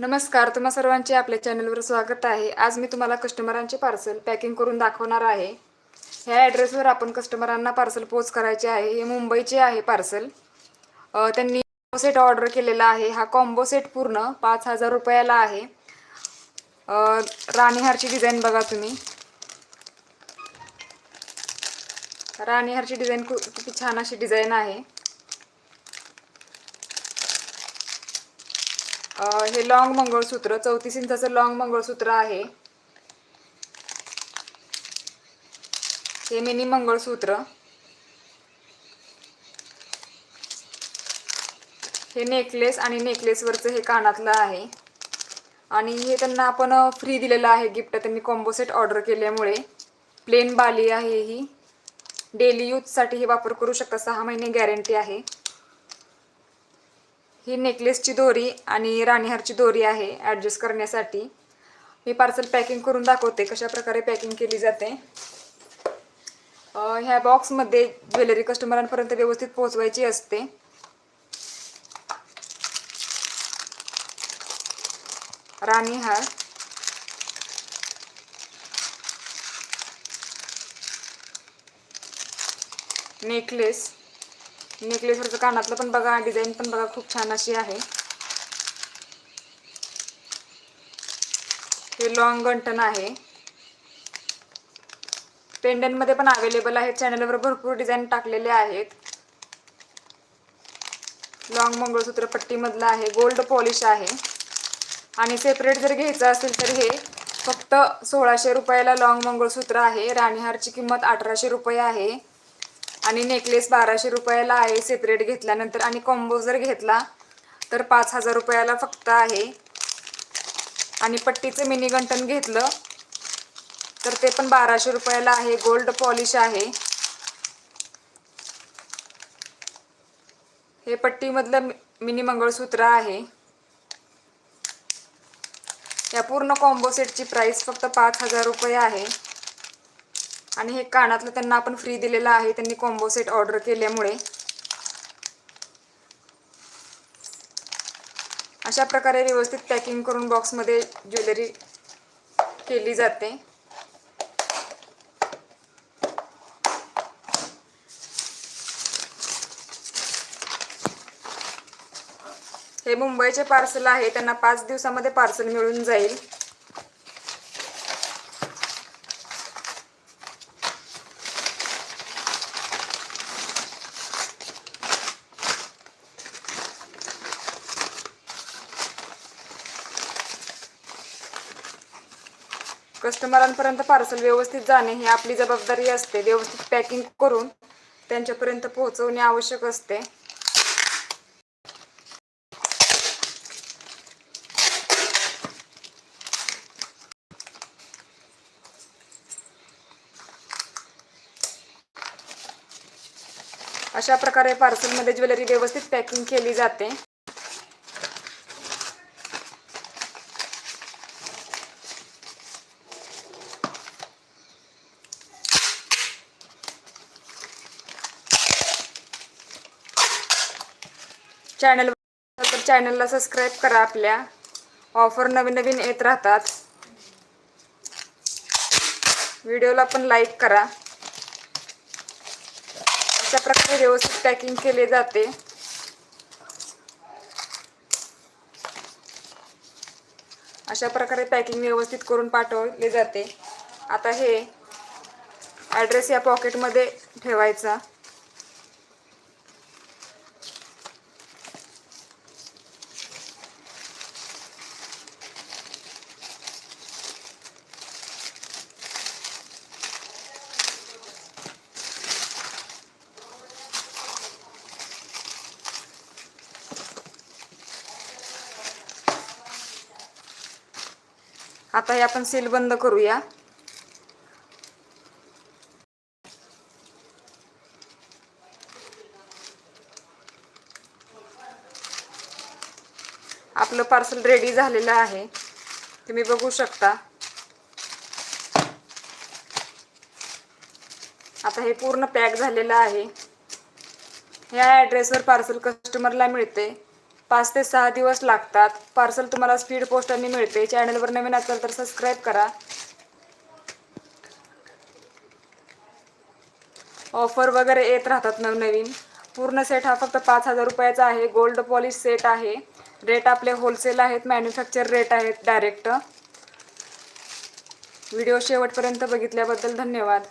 नमस्कार तुम्हा सर्वांचे आपल्या चॅनलवर स्वागत आहे. आज मी तुम्हाला कस्टमरांचे पार्सल पॅकिंग करून दाखवणार आहे. ह्या ॲड्रेसवर आपण कस्टमरांना पार्सल पोच करायचे आहे. हे मुंबईचे आहे पार्सल. त्यांनी सेट ऑर्डर केलेला आहे. हा कॉम्बो सेट पूर्ण पाच हजार रुपयाला आहे. राणीहारची डिझाईन बघा तुम्ही. राणीहारची डिझाईन खूप किती छान अशी डिझाईन आहे. हे लॉंग मंगळसूत्र चौतीस इंचाचं लॉंग मंगळसूत्र आहे. हे मिनी मंगळसूत्र. हे नेकलेस आणि नेकलेसवरचं हे कानातलं आहे. आणि हे त्यांना आपण फ्री दिलेलं आहे गिफ्ट त्यांनी कॉम्बो सेट ऑर्डर केल्यामुळे. प्लेन बाली आहे ही. डेली यूजसाठी हे वापर करू शकता. सहा महिने गॅरंटी आहे. ही नेकलेसची दोरी आणि राणीहारची दोरी आहे ॲडजस्ट करण्यासाठी. मी पार्सल पॅकिंग करून दाखवते कशा प्रकारे पॅकिंग केली जाते. ह्या बॉक्समध्ये ज्वेलरी कस्टमरांपर्यंत व्यवस्थित पोहोचवायची असते. राणीहार नेकलेस नेकलेसवरचं कानातलं पण बघा डिझाईन पण बघा खूप छान अशी आहे. हे लॉंग गंटन आहे. पेंडनमध्ये पण अवेलेबल आहेत चॅनलवर भरपूर डिझाईन टाकलेले आहेत. लॉंग मंगळसूत्र पट्टीमधलं आहे. गोल्ड पॉलिश आहे. आणि सेपरेट जर घ्यायचं असेल तर हे फक्त सोळाशे रुपयाला लॉंग मंगळसूत्र आहे. राणीहारची किंमत अठराशे रुपये आहे. आणि नेकलेस बाराशे रुपयाला आहे सेपरेट घेतल्यानंतर. आणि कॉम्बो जर घेतला तर पाच हजार रुपयाला फक्त आहे. आणि पट्टीचं मिनी गंटन घेतलं तर ते पण बाराशे रुपयाला आहे. गोल्ड पॉलिश आहे. हे पट्टीमधलं मिनी मंगळसूत्र आहे. या पूर्ण कॉम्बो सेटची प्राईस फक्त पाच हजार रुपये आहे. आणि हे कानातलं त्यांना आपण फ्री दिलेलं आहे. त्यांनी कॉम्बो सेट ऑर्डर केल्यामुळे. अशा प्रकारे व्यवस्थित पॅकिंग करून बॉक्समध्ये ज्वेलरी केली जाते. हे मुंबईचे पार्सल आहे. त्यांना पाच दिवसामध्ये पार्सल मिळून जाईल. कस्टमरांपर्यंत पार्सल व्यवस्थित जाणे ही आपली जबाबदारी असते. व्यवस्थित पॅकिंग करून त्यांच्यापर्यंत पोहोचवणे आवश्यक असते. अशा प्रकारे पार्सलमध्ये ज्वेलरी व्यवस्थित पॅकिंग केली जाते. चॅनल तर चॅनलला सबस्क्राईब करा आपल्या. ऑफर नवीन नवीन येत राहतात. व्हिडिओला पण लाईक करा. अशा प्रकारे व्यवस्थित पॅकिंग केले जाते. अशा प्रकारे पॅकिंग व्यवस्थित करून पाठवले जाते. आता हे ॲड्रेस या पॉकेटमध्ये ठेवायचा. आता हे आपण सील बंद करूया. आपलं पार्सल रेडी झालेलं आहे. तुम्ही बघू शकता. आता हे पूर्ण पॅक झालेलं आहे. ह्या ॲड्रेसवर पार्सल कस्टमरला मिळते. पाच ते सहा दिवस लागतात. पार्सल तुम्हाला स्पीड पोस्टाने मिळते. चॅनलवर नवीन असाल तर सबस्क्राईब करा. ऑफर वगैरे येत राहतात नवनवीन. पूर्ण सेट हा फक्त पाच हजार रुपयाचा आहे. गोल्ड पॉलिश सेट आहे. रेट आपले होलसेल आहेत. मॅन्युफॅक्चर रेट आहेत डायरेक्ट व्हिडिओ शेवटपर्यंत बघितल्याबद्दल धन्यवाद.